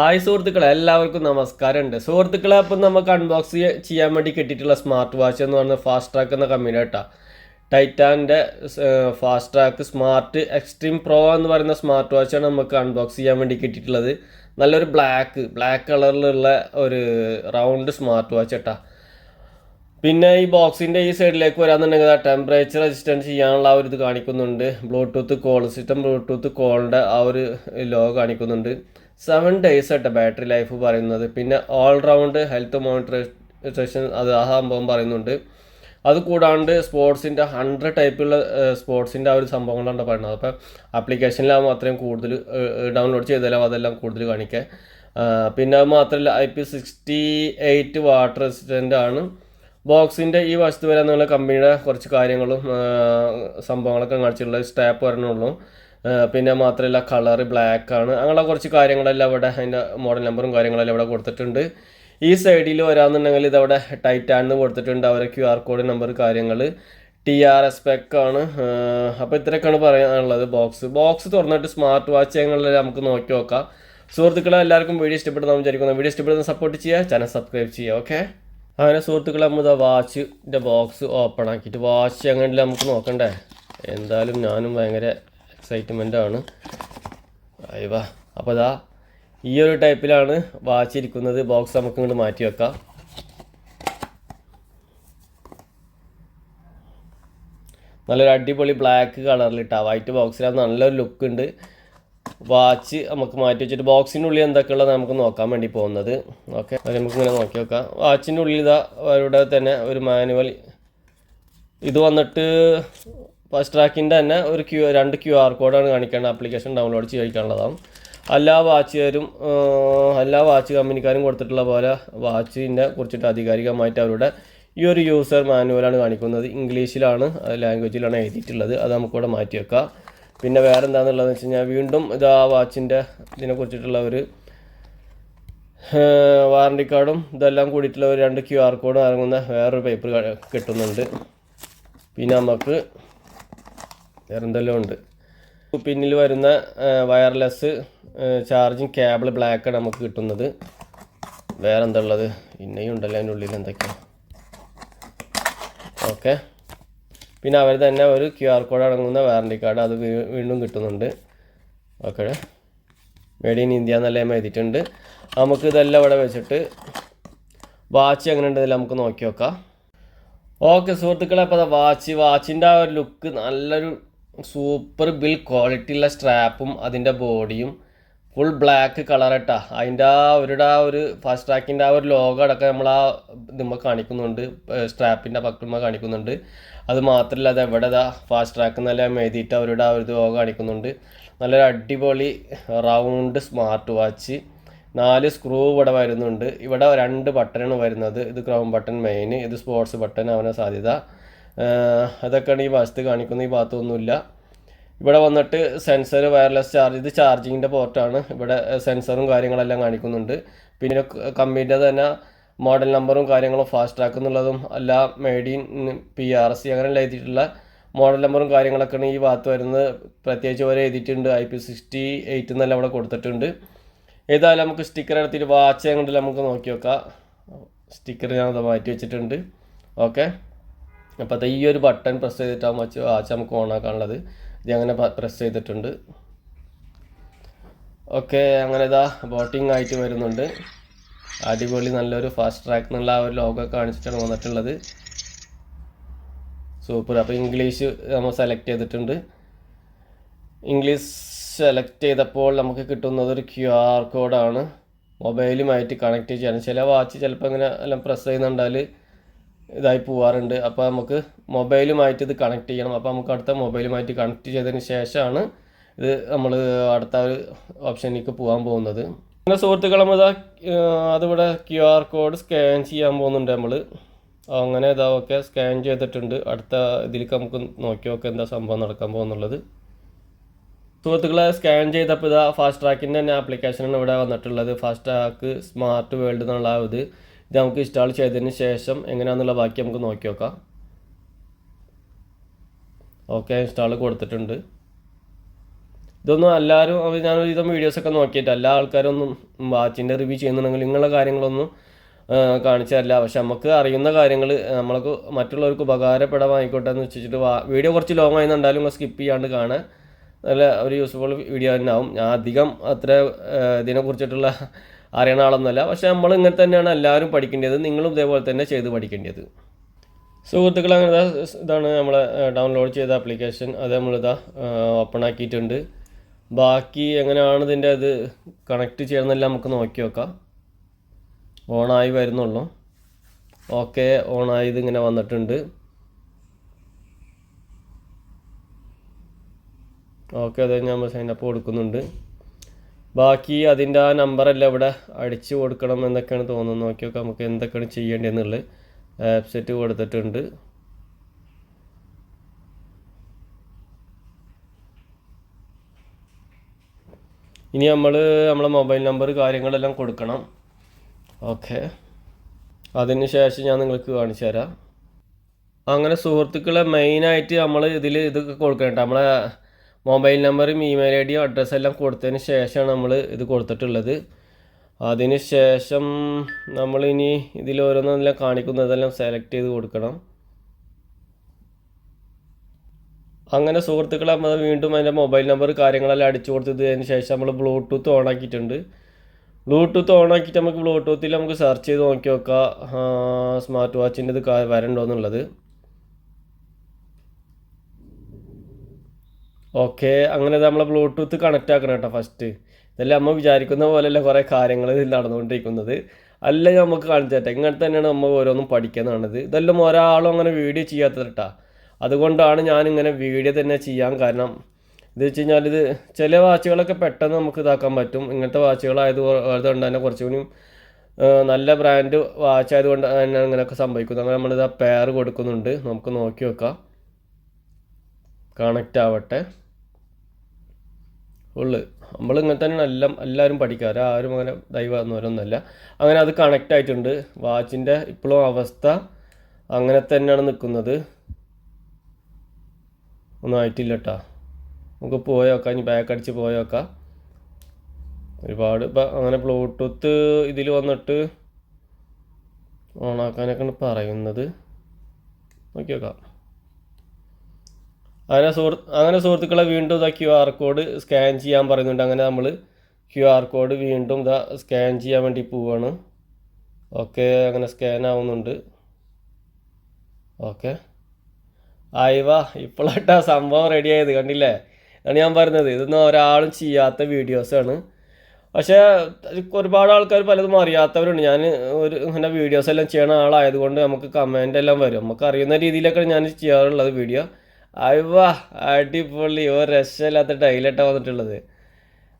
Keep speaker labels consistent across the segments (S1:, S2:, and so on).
S1: Hi സുഹൃത്തുക്കളെ എല്ലാവർക്കും നമസ്കാരമുണ്ട്. സുഹൃത്തുക്കളെ അപ്പം നമുക്ക് അൺബോക്സ് ചെയ്യാൻ വേണ്ടി കിട്ടിയിട്ടുള്ള സ്മാർട്ട് വാച്ച് എന്ന് പറയുന്നത് ഫാസ്റ്റ് ട്രാക്ക് എന്ന കമ്പനി കേട്ടോ ടൈറ്റാന്റെ fast track smart extreme pro എന്ന് പറയുന്ന സ്മാർട്ട് വാച്ചാണ് നമുക്ക് അൺബോക്സ് ചെയ്യാൻ വേണ്ടി കിട്ടിയിട്ടുള്ളത്. നല്ലൊരു ബ്ലാക്ക് ബ്ലാക്ക് കളറിലുള്ള ഒരു റൗണ്ട് സ്മാർട്ട് വാച്ച് കേട്ടോ പിന്നെ ഈ ബോക്സിന്റെ ഈ സൈഡിലേക്ക് വരാന്നുണ്ടെങ്കിൽ ടെമ്പറേച്ചർ റെസിസ്റ്റൻസ് ചെയ്യാനുള്ള ആ ഒരു ഇത് കാണിക്കുന്നുണ്ട്. ബ്ലൂടൂത്ത് കോൾ സിസ്റ്റം ബ്ലൂടൂത്ത് കോളിന്റെ ആ ഒരു ലോ കാണിക്കുന്നുണ്ട്. സെവൻ ഡേയ്സ് ആയിട്ട് ബാറ്ററി ലൈഫ് പറയുന്നത്. പിന്നെ ഓൾ റൗണ്ട് ഹെൽത്ത് മോണിറ്ററേഷൻ അത് ആ സംഭവം പറയുന്നുണ്ട്. അത് കൂടാണ്ട് സ്പോർട്സിന്റെ ഹൺഡ്രഡ് ടൈപ്പുള്ള സ്പോർട്സിന്റെ ആ ഒരു സംഭവങ്ങളാണ് പറയുന്നത്. അപ്പോൾ ആപ്ലിക്കേഷനിലാകുമ്പോൾ അത്രയും കൂടുതൽ ഡൗൺലോഡ് ചെയ്താലും അതെല്ലാം കൂടുതൽ കാണിക്കുക പിന്നെ അത് മാത്രമല്ല I P sixty eight water resistant ആണ് ബോക്സിന്റെ ഈ വശത്ത് വരെ എന്നുള്ള കമ്പനിയുടെ കുറച്ച് കാര്യങ്ങളും സംഭവങ്ങളൊക്കെ കാണിച്ചിട്ടുള്ള സ്റ്റാപ്പ് വരണുള്ളൂ പിന്നെ മാത്രമല്ല കളർ ബ്ലാക്ക് ആണ് അങ്ങനെയുള്ള കുറച്ച് കാര്യങ്ങളെല്ലാം ഇവിടെ അതിന്റെ മോഡൽ നമ്പറും കാര്യങ്ങളെല്ലാം ഇവിടെ കൊടുത്തിട്ടുണ്ട്. ഈ സൈഡിൽ വരാമെന്നുണ്ടെങ്കിൽ ഇതവിടെ ടൈറ്റാണെന്ന് കൊടുത്തിട്ടുണ്ട്. അവരെ ക്യു ആർ കോഡ് നമ്പർ കാര്യങ്ങൾ ടി ആർ എസ് പെക്ക് ആണ്. അപ്പോൾ ഇത്രയൊക്കെയാണ് പറയാനുള്ളത് ബോക്സ് ബോക്സ് തുറന്നിട്ട് സ്മാർട്ട് വാച്ച് ഞങ്ങളിൽ നമുക്ക് നോക്കി നോക്കാം. സുഹൃത്തുക്കളെ എല്ലാവർക്കും വീഡിയോ ഇഷ്ടപ്പെടുന്ന വിചാരിക്കുന്നു. വീഡിയോ ഇഷ്ടപ്പെടുന്ന സപ്പോർട്ട് ചെയ്യുക. ചാനൽ സബ്സ്ക്രൈബ് ചെയ്യുക ഓക്കെ അങ്ങനെ സുഹൃത്തുക്കളെ നമ്മൾ ഇതാ വാച്ചിന്റെ ബോക്സ് ഓപ്പൺ ആക്കിയിട്ട് വാച്ച് അങ്ങനെ നമുക്ക് നോക്കണ്ടേ? എന്തായാലും ഞാനും ഭയങ്കര എക്സൈറ്റ്മെന്റ് ആണ്. അയ്യവാ അപ്പോൾ ഇതാ ഈ ഒരു ടൈപ്പിലാണ് വാച്ച് ഇരിക്കുന്നത്. ബോക്സ് നമുക്ക് ഇങ്ങോട്ട് മാറ്റി വെക്കാം. നല്ലൊരു അടിപൊളി ബ്ലാക്ക് കളറിലിട്ടാ വൈറ്റ് ബോക്സിലാണ് നല്ലൊരു ലുക്ക് ഉണ്ട് വാച്ച് നമുക്ക് മാറ്റി വെച്ചിട്ട് ബോക്സിന്റെ ഉള്ളിൽ എന്തൊക്കെയുള്ളത് നമുക്ക് നോക്കാൻ വേണ്ടി പോകുന്നത്. ഓക്കെ അത് നമുക്ക് ഇങ്ങനെ നോക്കി നോക്കാം വാച്ചിന്റെ ഉള്ളിൽ ഇതാ അവരുടെ തന്നെ ഒരു മാനുവൽ ഇത് വന്നിട്ട് ഫസ്റ്റ് ട്രാക്കിന്റെ തന്നെ ഒരു ക്യൂ രണ്ട് ക്യു ആർ കോഡാണ് കാണിക്കേണ്ട ആപ്ലിക്കേഷൻ ഡൗൺലോഡ് ചെയ്യിക്കാനുള്ളതാണ്. എല്ലാ വാച്ചുകാരും എല്ലാ വാച്ച് കമ്പനിക്കാരും കൊടുത്തിട്ടുള്ള പോലെ വാച്ചിന്റെ കുറിച്ചിട്ട് ആധികാരികമായിട്ട് അവരുടെ ഈ ഒരു യൂസർ മാനുവലാണ് കാണിക്കുന്നത്. ഇംഗ്ലീഷിലാണ് ലാംഗ്വേജിലാണ് എഴുതിയിട്ടുള്ളത്. അത് നമുക്കിവിടെ മാറ്റി വെക്കാം. പിന്നെ വേറെ എന്താണെന്നുള്ളതെന്ന് വെച്ച് കഴിഞ്ഞാൽ വീണ്ടും ഇത് ആ വാച്ചിന്റെ ഇതിനെ കുറിച്ചിട്ടുള്ള ഒരു വാറണ്ടി കാർഡും ഇതെല്ലാം കൂടിയിട്ടുള്ള ഒരു രണ്ട് ക്യു ആർ കോഡും ഇറങ്ങുന്ന വേറൊരു പേപ്പർ കിട്ടുന്നുണ്ട്. പിന്നെ നമുക്ക് വേറെ എന്തെല്ലാം ഉണ്ട് പിന്നിൽ വരുന്ന വയർലെസ് ചാർജിങ് കേബിൾ ബ്ലാക്കാണ് നമുക്ക് കിട്ടുന്നത്. വേറെ എന്താ ഉള്ളത് ഇന്നയും ഉണ്ടല്ലോ അതിന്റെ ഉള്ളിൽ എന്തൊക്കെയാണ് ഓക്കെ. പിന്നെ അവർ തന്നെ ഒരു ക്യു ആർ കോഡ് അടങ്ങുന്ന വാറണ്ടി കാർഡ് അത് വീണ്ടും കിട്ടുന്നുണ്ട്. ഓക്കെ. മേഡ് ഇൻ ഇന്ത്യ എന്നെല്ലാം എഴുതിയിട്ടുണ്ട്. നമുക്ക് ഇതെല്ലാം ഇവിടെ വെച്ചിട്ട് വാച്ച് എങ്ങനെ ഉണ്ടെന്നില്ല നമുക്ക് നോക്കി നോക്കാം. ഓക്കെ സുഹൃത്തുക്കളെ അപ്പോൾ വാച്ച് വാച്ചിന്റെ ആ ഒരു ലുക്ക് നല്ലൊരു സൂപ്പർ ബിൽ ക്വാളിറ്റി ഉള്ള സ്ട്രാപ്പും അതിന്റെ ബോഡിയും ഫുൾ ബ്ലാക്ക് കളർ ഇട്ടാ. അതിന്റെ ആ അവരുടെ ആ ഒരു ഫാസ്റ്റ് ട്രാക്കിന്റെ ആ ഒരു ലോഗോ അടക്കം നമ്മൾ ആ ഇതുമ്മ കാണിക്കുന്നുണ്ട്. സ്ട്രാപ്പിന്റെ പക്കുമ്പോൾ കാണിക്കുന്നുണ്ട്. അത് മാത്രമല്ല അത് എവിടെ ഇതാ ഫാസ്റ്റ് ട്രാക്ക് നല്ല എഴുതിയിട്ട് അവരുടെ ആ ഒരു ലോഗോ കാണിക്കുന്നുണ്ട്. നല്ലൊരു അടിപൊളി റൗണ്ട് സ്മാർട്ട് വാച്ച് നാല് സ്ക്രൂ ഇവിടെ വരുന്നുണ്ട്. ഇവിടെ രണ്ട് ബട്ടണാണ് വരുന്നത്. ഇത് ക്രൗൺ ബട്ടൺ മെയിൻ ഇത് സ്പോർട്സ് ബട്ടൺ അവനെ സാധ്യത. അതൊക്കെയാണ് ഈ വശത്ത് കാണിക്കുന്നത് ഈ ഭാഗത്തൊന്നുമില്ല. ഇവിടെ വന്നിട്ട് സെൻസർ വയർലെസ് ചാർജ് ഇത് ചാർജിങ്ങിന്റെ പോർട്ടാണ് ഇവിടെ സെൻസറും കാര്യങ്ങളെല്ലാം കാണിക്കുന്നുണ്ട്. പിന്നെ കമ്പനീന്റെ തന്നെ മോഡൽ നമ്പറും കാര്യങ്ങളും ഫാസ്റ്റ് ട്രാക്ക് എന്നുള്ളതും അല്ല made in P R C അങ്ങനെ എഴുതിയിട്ടുള്ള മോഡൽ നമ്പറും കാര്യങ്ങളൊക്കെയാണ് ഈ ഭാഗത്ത് വരുന്നത്. പ്രത്യേകിച്ച് ഓരോ എഴുതിയിട്ടുണ്ട് ഐ പി സിക്സ്റ്റി എയ്റ്റ് എന്നെല്ലാം അവിടെ കൊടുത്തിട്ടുണ്ട്. ഏതായാലും നമുക്ക് സ്റ്റിക്കർ എടുത്തിട്ട് വാച്ച് അങ്ങോട്ട് നമുക്ക് നോക്കി നോക്കാം സ്റ്റിക്കർ ഞാനത് മാറ്റി വെച്ചിട്ടുണ്ട്. ഓക്കെ അപ്പോൾ ഈ ഒരു ബട്ടൺ പ്രസ് ചെയ്തിട്ടാണ് വെച്ച് ആച്ച നമുക്ക് ഓൺ ആക്കാനുള്ളത്. ഇത് അങ്ങനെ പ്രസ് ചെയ്തിട്ടുണ്ട്. ഓക്കെ അങ്ങനെ ഇതാ ബോട്ടിംഗ് ആയിട്ട് വരുന്നുണ്ട്. അടിപൊളി നല്ലൊരു ഫാസ്റ്റ് ട്രാക്ക് എന്നുള്ള ആ ഒരു ലോഗോ കാണിച്ചിട്ടാണ് വന്നിട്ടുള്ളത്. സൂപ്പർ അപ്പോൾ ഇംഗ്ലീഷ് നമ്മൾ സെലക്ട് ചെയ്തിട്ടുണ്ട്. ഇംഗ്ലീഷ് സെലക്ട് ചെയ്തപ്പോൾ നമുക്ക് കിട്ടുന്നത് ഒരു ക്യു ആർ കോഡാണ് മൊബൈലുമായിട്ട് കണക്ട് ചെയ്യാൻ. ചില വാച്ച് ചിലപ്പോൾ ഇങ്ങനെ എല്ലാം പ്രസ് ചെയ്യുന്നുണ്ടാൽ ഇതായി പോവാറുണ്ട്. അപ്പോൾ നമുക്ക് മൊബൈലുമായിട്ട് ഇത് കണക്ട് ചെയ്യണം. അപ്പോൾ നമുക്ക് അടുത്ത മൊബൈലുമായിട്ട് കണക്ട് ചെയ്തതിന് ശേഷമാണ് ഇത് നമ്മൾ അടുത്ത ഒരു ഓപ്ഷനിലേക്ക് പോകാൻ പോകുന്നത്. പിന്നെ സുഹൃത്തുക്കൾ നമ്മൾ അതിവിടെ ക്യു ആർ കോഡ് സ്കാൻ ചെയ്യാൻ പോകുന്നുണ്ട് നമ്മൾ അങ്ങനെ ഇതാ സ്കാൻ ചെയ്തിട്ടുണ്ട്. അടുത്ത ഇതിലേക്ക് നമുക്ക് നോക്കി നോക്കാം എന്താ സംഭവം നടക്കാൻ പോകുന്നുള്ളത്. സുഹൃത്തുക്കളെ സ്കാൻ ചെയ്തപ്പോൾ ഇതാ ഫാസ്റ്റ് ട്രാക്കിന്റെ തന്നെ ആപ്ലിക്കേഷനാണ് ഇവിടെ വന്നിട്ടുള്ളത്. ഫാസ്റ്റ് ട്രാക്ക് സ്മാർട്ട് വേൾഡ് എന്നുള്ള ഇത്. ഇത് നമുക്ക് ഇൻസ്റ്റാൾ ചെയ്തതിന് ശേഷം എങ്ങനെയാണെന്നുള്ള ബാക്കി നമുക്ക് നോക്കി നോക്കാം. ഓക്കെ ഇൻസ്റ്റാൾ കൊടുത്തിട്ടുണ്ട്. ഇതൊന്നും എല്ലാവരും ഞാൻ ഒരുവിധം വീഡിയോസൊക്കെ നോക്കിയിട്ട് എല്ലാ ആൾക്കാരൊന്നും വാച്ചിന്റെ റിവ്യൂ ചെയ്യുന്നുണ്ടെങ്കിൽ നിങ്ങളുടെ കാര്യങ്ങളൊന്നും കാണിച്ചതല്ല. പക്ഷെ നമുക്ക് അറിയുന്ന കാര്യങ്ങൾ നമ്മൾക്ക് മറ്റുള്ളവർക്ക് ഉപകാരപ്പെടാമായിക്കോട്ടെ എന്ന് വെച്ചിട്ട് വീഡിയോ കുറച്ച് ലോങ് ആയിരുന്നുണ്ടാലും സ്കിപ്പ് ചെയ്യാണ്ട് കാണാൻ നല്ല ഒരു യൂസ്ഫുൾ വീഡിയോ തന്നെ ആവും. ഞാൻ അധികം അത്ര ഇതിനെക്കുറിച്ചിട്ടുള്ള അറിയണ ആളൊന്നുമല്ല പക്ഷെ നമ്മൾ ഇങ്ങനെ തന്നെയാണ് എല്ലാവരും പഠിക്കേണ്ടത്. നിങ്ങളും ഇതേപോലെ തന്നെ ചെയ്ത് പഠിക്കേണ്ടത്. സുഹൃത്തുക്കൾ അങ്ങനെ ഇതാണ് നമ്മൾ ഡൗൺലോഡ് ചെയ്ത ആപ്ലിക്കേഷൻ അത് നമ്മളിതാ ഓപ്പൺ ആക്കിയിട്ടുണ്ട്. ബാക്കി എങ്ങനെയാണ് ഇതിന്റെ അത് കണക്ട് ചെയ്യണമെന്നെല്ലാം നമുക്ക് നോക്കി നോക്കാം. ഓണായി വരുന്നുള്ളൂ. ഓക്കെ ഓണായി ഇതിങ്ങനെ വന്നിട്ടുണ്ട്. ഓക്കെ അത് ഞാൻ സൈൻ അപ്പ് കൊടുക്കുന്നുണ്ട്. ബാക്കി അതിന്റെ ആ നമ്പറല്ല ഇവിടെ അടിച്ചു കൊടുക്കണം എന്നൊക്കെയാണ് തോന്നുന്നത്. നോക്കി നോക്കാം നമുക്ക് എന്തൊക്കെയാണ് ചെയ്യേണ്ടതെന്നുള്ളത്. ആപ്പ് സെറ്റ് കൊടുത്തിട്ടുണ്ട്. ഇനി നമ്മൾ നമ്മളെ മൊബൈൽ നമ്പർ കാര്യങ്ങളെല്ലാം കൊടുക്കണം. ഓക്കെ അതിന് ശേഷം ഞാൻ നിങ്ങൾക്ക് കാണിച്ചു തരാം. അങ്ങനെ സുഹൃത്തുക്കളെ മെയിനായിട്ട് നമ്മൾ ഇതിൽ ഇതൊക്കെ കൊടുക്കണം നമ്മളെ മൊബൈൽ നമ്പറും ഇമെയിൽ ഐ ഡിയും അഡ്രസ്സും എല്ലാം കൊടുത്തതിന് ശേഷമാണ് നമ്മൾ ഇത് കൊടുത്തിട്ടുള്ളത്. അതിന് ശേഷം നമ്മളിനി ഇതിൽ ഓരോന്നെല്ലാം കാണിക്കുന്നതെല്ലാം സെലക്ട് ചെയ്ത് കൊടുക്കണം. അങ്ങനെ സുഹൃത്തുക്കളെ നമ്മൾ വീണ്ടും അതിന്റെ മൊബൈൽ നമ്പർ കാര്യങ്ങളെല്ലാം അടിച്ചു കൊടുത്തതിന് ശേഷം നമ്മൾ ബ്ലൂടൂത്ത് ഓൺ ആക്കിയിട്ടുണ്ട്. ബ്ലൂടൂത്ത് ഓൺ ആക്കിയിട്ട് നമുക്ക് ബ്ലൂടൂത്തിൽ നമുക്ക് സെർച്ച് ചെയ്ത് നോക്കി നോക്കാം. സ്മാർട്ട് വാച്ചിന്റെ ഇത് വരണ്ടോ എന്നുള്ളത്. ഓക്കെ അങ്ങനെ നമ്മളെ ബ്ലൂടൂത്ത് കണക്റ്റ് ആക്കണം കേട്ടോ ഫസ്റ്റ് ഇതെല്ലാം നമ്മൾ വിചാരിക്കുന്ന പോലെയല്ല കുറേ കാര്യങ്ങൾ നടന്നുകൊണ്ടിരിക്കുന്നത്. അല്ല നമുക്ക് കാണിച്ചു തരട്ടെ ഇങ്ങനെ തന്നെയാണ് നമ്മൾ ഓരോന്നും പഠിക്കുന്നതാണിത്. ഇതെല്ലാം ഒരാളും അങ്ങനെ വീഡിയോ ചെയ്യാത്തത് കേട്ടാ. അതുകൊണ്ടാണ് ഞാനിങ്ങനെ വീഡിയോ തന്നെ ചെയ്യാൻ കാരണം. ഇത് വെച്ച് കഴിഞ്ഞാൽ ഇത് ചില വാച്ചുകളൊക്കെ പെട്ടെന്ന് നമുക്ക് ഇതാക്കാൻ പറ്റും. ഇങ്ങനത്തെ വാച്ചുകളായത് അതുകൊണ്ട് തന്നെ കുറച്ചുകൂടി നല്ല ബ്രാൻഡ് വാച്ച് ആയതുകൊണ്ട് തന്നെ ഇങ്ങനെയൊക്കെ സംഭവിക്കുന്നത് അങ്ങനെ നമ്മളിത് ആ പെയർ കൊടുക്കുന്നുണ്ട്. നമുക്ക് നോക്കി നോക്കാം. കണക്റ്റ് ആവട്ടെ. ഉള്ളു. നമ്മൾ ഇങ്ങനെ തന്നെയാണ് എല്ലാം എല്ലാവരും പഠിക്കാറ്. ആരും അങ്ങനെ ദൈവം ദൈവമെന്നവരൊന്നുമല്ല അങ്ങനെ അത് കണക്റ്റ് ആയിട്ടുണ്ട്. വാച്ചിന്റെ ഇപ്പോഴും അവസ്ഥ അങ്ങനെ തന്നെയാണ് നിൽക്കുന്നത്. ഒന്നും ആയിട്ടില്ല കേട്ടോ നമുക്ക് പോയോക്കാം ഇനി ബാക്ക് അടിച്ച് പോയോക്കാം ഒരുപാട് ഇപ്പം അങ്ങനെ ബ്ലൂടൂത്ത് ഇതിൽ വന്നിട്ട് ഓണാക്കാനൊക്കെയാണ് പറയുന്നത്. നോക്കി നോക്കാം. അങ്ങനെ സുഹൃത്ത് അങ്ങനെ സുഹൃത്തുക്കളെ വീണ്ടും ഇതാ ക്യു ആർ കോഡ് സ്കാൻ ചെയ്യാൻ പറയുന്നുണ്ട്. അങ്ങനെ നമ്മൾ ക്യു ആർ കോഡ് വീണ്ടും ഇതാ സ്കാൻ ചെയ്യാൻ വേണ്ടി പോവുകയാണ് ഓക്കെ അങ്ങനെ സ്കാൻ ആവുന്നുണ്ട്. ഓക്കെ ആയിവാ ഇപ്പോഴാട്ടാ സംഭവം റെഡി ആയത് കണ്ടില്ലേ? അതാണ് ഞാൻ പറഞ്ഞത് ഇതൊന്നും ഒരാളും ചെയ്യാത്ത വീഡിയോസാണ് പക്ഷേ ഒരുപാട് ആൾക്കാർ പലതും അറിയാത്തവരുണ്ട്. ഞാൻ ഒരു ഇങ്ങനെ വീഡിയോസ് എല്ലാം ചെയ്യണ ആളായതുകൊണ്ട് നമുക്ക് കമന്റ് എല്ലാം വരും. നമുക്ക് അറിയുന്ന രീതിയിലൊക്കെ ഞാൻ ചെയ്യാറുള്ളത് വീഡിയോ അയ്വാ അടിപൊളി. ഒരു രക്ഷയില്ലാത്ത ടൈലായിട്ടാണ് വന്നിട്ടുള്ളത്.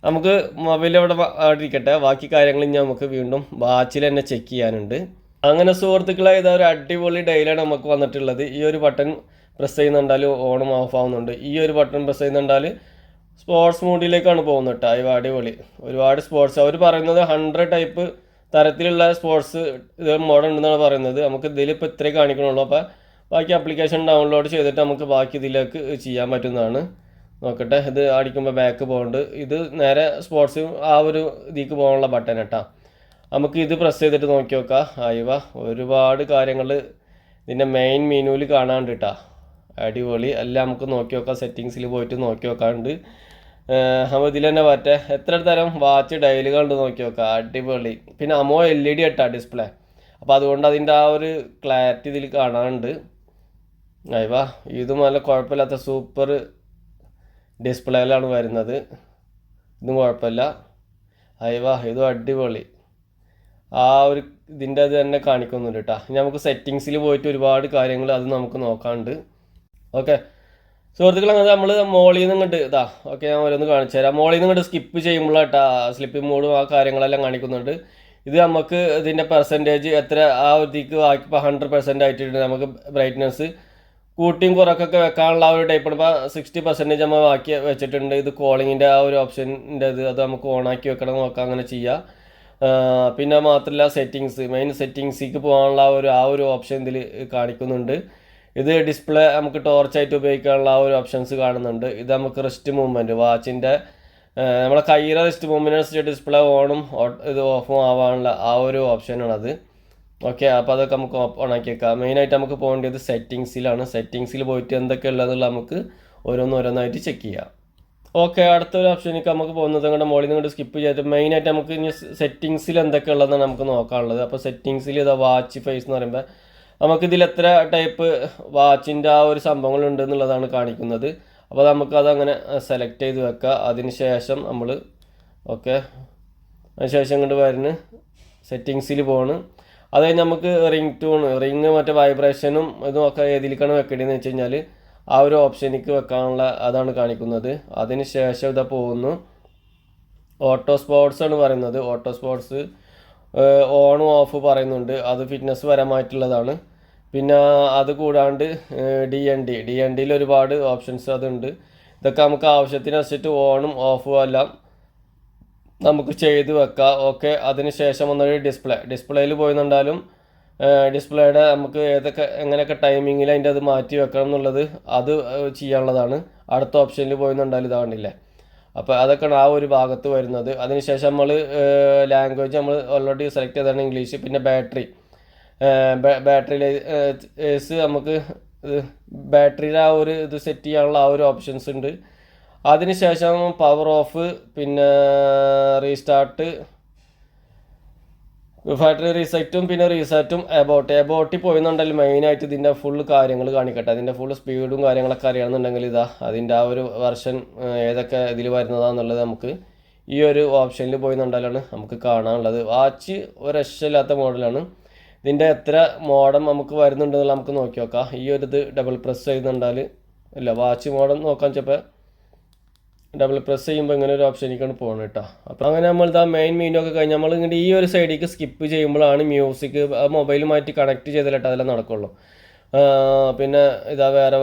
S1: നമുക്ക് മൊബൈൽ അവിടെ ഇരിക്കട്ടെ. ബാക്കി കാര്യങ്ങൾ ഇനി നമുക്ക് വീണ്ടും വാച്ചിൽ തന്നെ ചെക്ക് ചെയ്യാനുണ്ട്. അങ്ങനെ സുഹൃത്തുക്കളെ ഇതാ ഒരു അടിപൊളി ഡൈലാണ് നമുക്ക് വന്നിട്ടുള്ളത്. ഈ ഒരു ബട്ടൺ പ്രസ് ചെയ്യുന്നുണ്ടാൽ ഓണും ഓഫ് ആവുന്നുണ്ട്. ഈ ഒരു ബട്ടൺ പ്രസ് ചെയ്യുന്നുണ്ടാൽ സ്പോർട്സ് മൂഡിലേക്കാണ് പോകുന്നത് കേട്ടോ. അയ്യോ അടിപൊളി. ഒരുപാട് സ്പോർട്സ് അവർ പറയുന്നത് ഹൺഡ്രഡ് ടൈപ്പ് തരത്തിലുള്ള സ്പോർട്സ് ഇത് മോഡൽ ഉണ്ടെന്നാണ് പറയുന്നത്. നമുക്ക് ഇതിലിപ്പോൾ ഇത്രേ കാണിക്കണുള്ളൂ. അപ്പോൾ ബാക്കി ആപ്ലിക്കേഷൻ ഡൗൺലോഡ് ചെയ്തിട്ട് നമുക്ക് ബാക്കി ഇതിലേക്ക് ചെയ്യാൻ പറ്റുന്നതാണ്. നോക്കട്ടെ ഇത് അടിക്കുമ്പോൾ ബാക്ക് പോകുന്നുണ്ട് ഇത് നേരെ സ്പോർട്സ് ആ ഒരു ഇതിക്ക് പോകാനുള്ള ബട്ടൺ കേട്ടോ നമുക്ക് ഇത് പ്രസ് ചെയ്തിട്ട് നോക്കി നോക്കാം. അയവ ഒരുപാട് കാര്യങ്ങൾ ഇതിന്റെ മെയിൻ മെനുവിൽ കാണാണ്ട് കേട്ടോ അടിപൊളി. എല്ലാം നമുക്ക് നോക്കി നോക്കാം. സെറ്റിങ്സിൽ പോയിട്ട് നോക്കി നോക്കാണ്ട്. അപ്പോൾ ഇതിൽ തന്നെ പറ്റേ എത്ര തരം വാച്ച് ഡയലുകൾ ഉണ്ട് നോക്കി നോക്കാം. അടിപൊളി. പിന്നെ അമോ എൽ ഇ ഡി കേട്ടോ ഡിസ്പ്ലേ അപ്പോൾ അതുകൊണ്ട് അതിന്റെ ആ ഒരു ക്ലാരിറ്റി ഇതിൽ കാണാനുണ്ട് അയവാ ഇതും നല്ല കുഴപ്പമില്ലാത്ത സൂപ്പർ ഡിസ്പ്ലേയിലാണ് വരുന്നത്. ഇതും കുഴപ്പമില്ല. അയവാ ഇതും അടിപൊളി. ആ ഒരു ഇതിന്റെ അത് തന്നെ കാണിക്കുന്നുണ്ട് കേട്ടോ ഇനി നമുക്ക് സെറ്റിങ്സിൽ പോയിട്ട് ഒരുപാട് കാര്യങ്ങൾ അത് നമുക്ക് നോക്കാണ്ട് ഓക്കെ സുഹൃത്തുക്കൾ അങ്ങനെ നമ്മൾ മോളിൽ നിന്ന് ഇങ്ങോട്ട് ഇതാ ഓക്കെ ഞാൻ ഓരോന്ന് കാണിച്ചു തരാം. മോളിൽ നിന്ന് ഇങ്ങോട്ട് സ്കിപ്പ് ചെയ്യുമ്പോൾ കേട്ടോ സ്ലിപ്പിംഗ് മോഡും ആ കാര്യങ്ങളെല്ലാം കാണിക്കുന്നുണ്ട്. ഇത് നമുക്ക് ഇതിന്റെ പെർസെന്റേജ് എത്ര ആ ഒരു ഇതിക്ക് ബാക്കി ഇപ്പോൾ ഹൺഡ്രഡ് പെർസെന്റ് ആയിട്ടുണ്ട് നമുക്ക് ബ്രൈറ്റ്നസ് കൂട്ടിയും കുറക്കൊക്കെ വെക്കാനുള്ള ആ ഒരു ടൈപ്പാണ് ഇപ്പോൾ സിക്സ്റ്റി പെർസെന്റേജ് നമ്മൾ ബാക്കി വെച്ചിട്ടുണ്ട്. ഇത് കോളിങ്ങിന്റെ ആ ഒരു ഓപ്ഷന്റെ ഇത് അത് നമുക്ക് ഓൺ ആക്കി വെക്കണം നോക്കാം അങ്ങനെ ചെയ്യാം. പിന്നെ മാത്രമല്ല സെറ്റിങ്സ് മെയിൻ സെറ്റിങ്സിലേക്ക് പോകാനുള്ള ആ ഒരു ആ ഒരു ഓപ്ഷൻ ഇതിൽ കാണിക്കുന്നുണ്ട്. ഇത് ഡിസ്പ്ലേ നമുക്ക് ടോർച്ചായിട്ട് ഉപയോഗിക്കാനുള്ള ആ ഒരു ഓപ്ഷൻസ് കാണുന്നുണ്ട്. ഇത് നമുക്ക് റിസ്റ്റ് മൂവ്മെന്റ് വാച്ചിന്റെ നമ്മുടെ കയ്യിലെ റിസ്റ്റ് മൂവിനനുസരിച്ച് ഡിസ്പ്ലേ ഓണും ഇത് ഓഫും ആവാനുള്ള ആ ഒരു ഓപ്ഷനാണത് ഓക്കെ അപ്പോൾ അതൊക്കെ നമുക്ക് ഓൺ ആക്കി വെക്കാം മെയിനായിട്ട് നമുക്ക് പോകേണ്ടത് സെറ്റിങ്സിലാണ്. സെറ്റിങ്സിൽ പോയിട്ട് എന്തൊക്കെ ഉള്ളതെന്നുള്ള നമുക്ക് ഓരോന്ന് ഓരോന്നായിട്ട് ചെക്ക് ചെയ്യാം. ഓക്കെ അടുത്തൊരു ഓപ്ഷനിലേക്ക് നമുക്ക് പോകുന്നത് നിങ്ങളുടെ മുകളിൽ നിന്ന് സ്കിപ്പ് ചെയ്തിട്ട് മെയിനായിട്ട് നമുക്ക് ഇനി സെറ്റിങ്സിൽ എന്തൊക്കെ ഉള്ളതെന്നാണ് നമുക്ക് നോക്കാനുള്ളത്. അപ്പോൾ സെറ്റിങ്സിൽ ഇതാ വാച്ച് ഫേസ് എന്ന് പറയുമ്പോൾ നമുക്ക് ഇതിൽ എത്ര ടൈപ്പ് വാച്ചിന്റെ ആ ഒരു സംഭവങ്ങളുണ്ട് എന്നുള്ളതാണ് കാണിക്കുന്നത്. അപ്പോൾ നമുക്കതങ്ങനെ സെലക്ട് ചെയ്ത് വെക്കുക അതിന് ശേഷം നമ്മൾ ഓക്കെ അതിനുശേഷം ഇങ്ങോട്ട് വരുന്ന. സെറ്റിങ്സിൽ പോണ്. അത് കഴിഞ്ഞ് നമുക്ക് റിംഗ് ടൂൺ റിംഗ് മറ്റേ വൈബ്രേഷനും ഇതും ഒക്കെ ഏതിലേക്കാണ് വെക്കേണ്ടതെന്ന് വെച്ച് കഴിഞ്ഞാൽ ആ ഒരു ഓപ്ഷനിക്ക് വെക്കാനുള്ള അതാണ് കാണിക്കുന്നത്. അതിന് ശേഷം ഇതാ പോകുന്നു. ഓട്ടോ സ്പോർട്സ് ആണ് പറയുന്നത്. ഓട്ടോ സ്പോർട്സ് ഓണും ഓഫ് പറയുന്നുണ്ട്. അത് ഫിറ്റ്നസ് പരമായിട്ടുള്ളതാണ്. പിന്നെ അത് കൂടാണ്ട് D N D D N ഡിയിൽ ഒരുപാട് ഓപ്ഷൻസ് അതുണ്ട്. ഇതൊക്കെ നമുക്ക് ആവശ്യത്തിനനുസരിച്ചിട്ട് ഓണും ഓഫും എല്ലാം നമുക്ക് ചെയ്ത് വെക്കാം. ഓക്കെ അതിന് ശേഷം വന്നൊരു ഡിസ്പ്ലേ ഡിസ്പ്ലേയിൽ പോയെന്നുണ്ടാലും ഡിസ്പ്ലേയുടെ നമുക്ക് ഏതൊക്കെ എങ്ങനെയൊക്കെ ടൈമിങ്ങിൽ അതിന്റെ അത് മാറ്റി വെക്കണം എന്നുള്ളത് അത് ചെയ്യാനുള്ളതാണ്. അടുത്ത ഓപ്ഷനിൽ പോയെന്നുണ്ടാലും ഇതാണില്ലേ അപ്പോൾ അതൊക്കെയാണ് ആ ഒരു ഭാഗത്ത് വരുന്നത്. അതിനുശേഷം നമ്മൾ ലാംഗ്വേജ് നമ്മൾ ഓൾറെഡി സെലക്ട് ചെയ്തതാണ് ഇംഗ്ലീഷ് പിന്നെ ബാറ്ററി ബാറ്ററി ഏസ് നമുക്ക് ബാറ്ററിയിൽ ആ ഒരു ഇത് സെറ്റ് ചെയ്യാനുള്ള ആ ഒരു ഓപ്ഷൻസ് ഉണ്ട്. അതിനുശേഷം പവർ ഓഫ് പിന്നെ റീസ്റ്റാർട്ട് ഫാക്ടറി റീസെറ്റും പിന്നെ റീസെറ്റും എബോട്ട് എബോട്ടിൽ പോയിന്നുണ്ടെങ്കിൽ മെയിനായിട്ട് ഇതിന്റെ ഫുൾ കാര്യങ്ങൾ കാണിക്കട്ടെ. അതിന്റെ ഫുൾ സ്പീഡും കാര്യങ്ങളൊക്കെ അറിയണമെന്നുണ്ടെങ്കിൽ ഇതാ അതിന്റെ ആ ഒരു വെർഷൻ ഏതൊക്കെ ഇതിൽ വരുന്നതാണെന്നുള്ളത് നമുക്ക് ഈ ഒരു ഓപ്ഷനിൽ പോയിന്നുണ്ടെങ്കിലാണ് നമുക്ക് കാണാനുള്ളത്. വാച്ച് ഒരു രക്ഷയില്ലാത്ത മോഡലാണ് ഇതിന്റെ എത്ര മോഡം നമുക്ക് വരുന്നുണ്ടെന്നുള്ള നമുക്ക് നോക്കി നോക്കാം ഈ ഒരു ഇത് ഡബിൾ പ്രസ് ചെയ്യുന്നുണ്ടാൽ ഇല്ല വാച്ച് മോഡം നോക്കാൻ ചിലപ്പോൾ ഡബിൾ പ്രസ് ചെയ്യുമ്പോൾ ഇങ്ങനെ ഒരു ഓപ്ഷനിലേക്കാണ് പോകണം കേട്ടോ അപ്പോൾ അങ്ങനെ നമ്മൾ ഇതാ മെയിൻ മീനോ ഒക്കെ കഴിഞ്ഞ് നമ്മൾ ഇങ്ങനെ ഈ ഒരു സൈഡിലേക്ക് സ്കിപ്പ് ചെയ്യുമ്പോഴാണ് മ്യൂസിക് മൊബൈലുമായിട്ട് കണക്ട് ചെയ്തിട്ട് അതെല്ലാം നടക്കുള്ളൂ. പിന്നെ ഇതാ വേറെ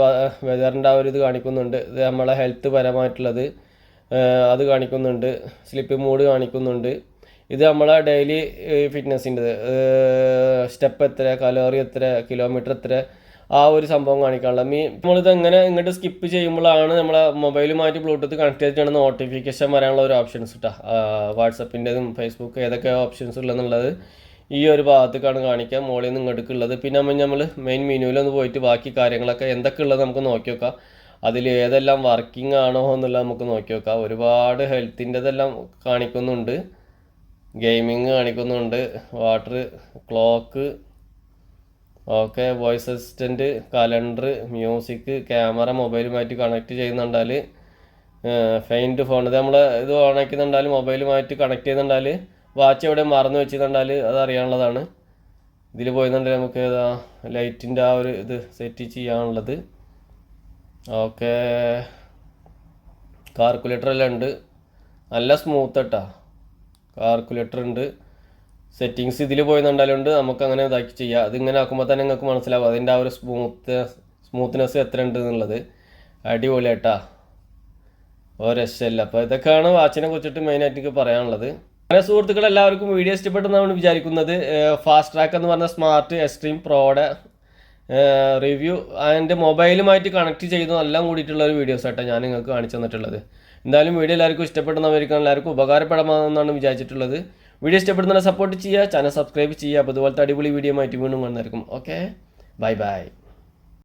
S1: വെതറിന്റെ ആ ഒരു ഇത് കാണിക്കുന്നുണ്ട്. ഇത് നമ്മളെ ഹെൽത്ത് പരമായിട്ടുള്ളത്. അത് കാണിക്കുന്നുണ്ട്. സ്ലിപ്പ് മൂഡ് കാണിക്കുന്നുണ്ട്. ഇത് നമ്മളെ ഡെയിലി ഫിറ്റ്നസ്സിന്റെ സ്റ്റെപ്പ് എത്ര കലോറി എത്ര കിലോമീറ്റർ എത്ര ആ ഒരു സംഭവം കാണിക്കാനുള്ള. മീ നമ്മളിത് എങ്ങനെ ഇങ്ങോട്ട് സ്കിപ്പ് ചെയ്യുമ്പോഴാണ് നമ്മളെ മൊബൈലുമായിട്ട് ബ്ലൂടൂത്ത് കണക്ട് ചെയ്തിട്ടാണ് നോട്ടിഫിക്കേഷൻ വരാനുള്ള ഒരു ഓപ്ഷൻസ് കിട്ടുക വാട്സപ്പിന്റെതും ഫേസ്ബുക്ക് ഏതൊക്കെ ഓപ്ഷൻസ് ഉള്ളതെന്നുള്ളത് ഈ ഒരു ഭാഗത്തേക്കാണ് കാണിക്കുക. മുകളിൽ നിന്ന് ഇങ്ങോട്ടേക്ക് ഉള്ളത്. പിന്നെ നമ്മൾ നമ്മൾ മെയിൻ മെനുവിലൊന്ന് പോയിട്ട് ബാക്കി കാര്യങ്ങളൊക്കെ എന്തൊക്കെ ഉള്ളത് നമുക്ക് നോക്കി നോക്കാം. അതിൽ ഏതെല്ലാം വർക്കിംഗ് ആണോ എന്നുള്ളത് നമുക്ക് നോക്കി നോക്കാം. ഒരുപാട് ഹെൽത്തിന്റെതെല്ലാം കാണിക്കുന്നുണ്ട്. ഗെയിമിങ് കാണിക്കുന്നുണ്ട്. Water clock okay voice assistant calendar music camera മൊബൈലുമായിട്ട് connect ചെയ്യുന്നുണ്ടാൽ ഫെയിന്റ് ഫോൺ ഇത് നമ്മൾ ഇത് ഓൺ ഓണാക്കുന്നുണ്ടാൽ മൊബൈലുമായിട്ട് കണക്ട് ചെയ്യുന്നുണ്ടാൽ വാച്ച് എവിടെ മറന്നു വെച്ചിട്ടുണ്ടാൽ അത് അറിയാനുള്ളതാണ്. ഇതിൽ പോയിരുന്നുണ്ടെങ്കിൽ നമുക്ക് ഏതാ ലൈറ്റിന്റെ ആ ഒരു ഇത് സെറ്റ് ചെയ്യാനുള്ളത്. ഓക്കെ കാൽക്കുലേറ്റർ എല്ലാം ഉണ്ട്. നല്ല സ്മൂത്ത് കേട്ടാ കാൽക്കുലേറ്റർ ഉണ്ട്. സെറ്റിങ്സ് ഇതിൽ പോയെന്നുണ്ടാലുണ്ട് നമുക്ക് അങ്ങനെ ഇതാക്കി ചെയ്യാം. അതിങ്ങനെ ആക്കുമ്പോൾ തന്നെ നിങ്ങൾക്ക് മനസ്സിലാവും അതിന്റെ ആ ഒരു സ്മൂത്ത് സ്മൂത്ത്നെസ് എത്ര ഉണ്ട് എന്നുള്ളത്. അടിപൊളിയായിട്ടാ. ഓ രക്ഷയില്ല അപ്പോൾ ഇതൊക്കെയാണ് വാച്ചിനെ കുറിച്ചിട്ട് മെയിനായിട്ട് എനിക്ക് പറയാനുള്ളത്. അങ്ങനെ സുഹൃത്തുക്കൾ എല്ലാവർക്കും വീഡിയോ ഇഷ്ടപ്പെട്ടെന്നാണ് വിചാരിക്കുന്നത്. ഫാസ്റ്റ് ട്രാക്ക് എന്ന് പറഞ്ഞ സ്മാർട്ട് എക്സ്ട്രീം പ്രോയുടെ റിവ്യൂ അതിന്റെ മൊബൈലുമായിട്ട് കണക്ട് ചെയ്യുന്നതെല്ലാം കൂടിയിട്ടുള്ള ഒരു വീഡിയോസ് ആട്ടോ ഞാൻ നിങ്ങൾക്ക് കാണിച്ചു തന്നിട്ടുള്ളത്. എന്തായാലും വീഡിയോ എല്ലാവർക്കും ഇഷ്ടപ്പെടുന്നവർക്കാണ് എല്ലാവർക്കും ഉപകാരപ്പെടാമെന്നാണ് വിചാരിച്ചിട്ടുള്ളത്. വീഡിയോ ഇഷ്ടപ്പെടുന്ന സപ്പോർട്ട് ചെയ്യുക ചാനൽ സബ്സ്ക്രൈബ് ചെയ്യുക. അപ്പോൾ ഇതുപോലത്തെ അടിപൊളി വീഡിയോ ആയിട്ട് വീണ്ടും വന്നിരിക്കും ഓക്കെ ബൈ ബൈ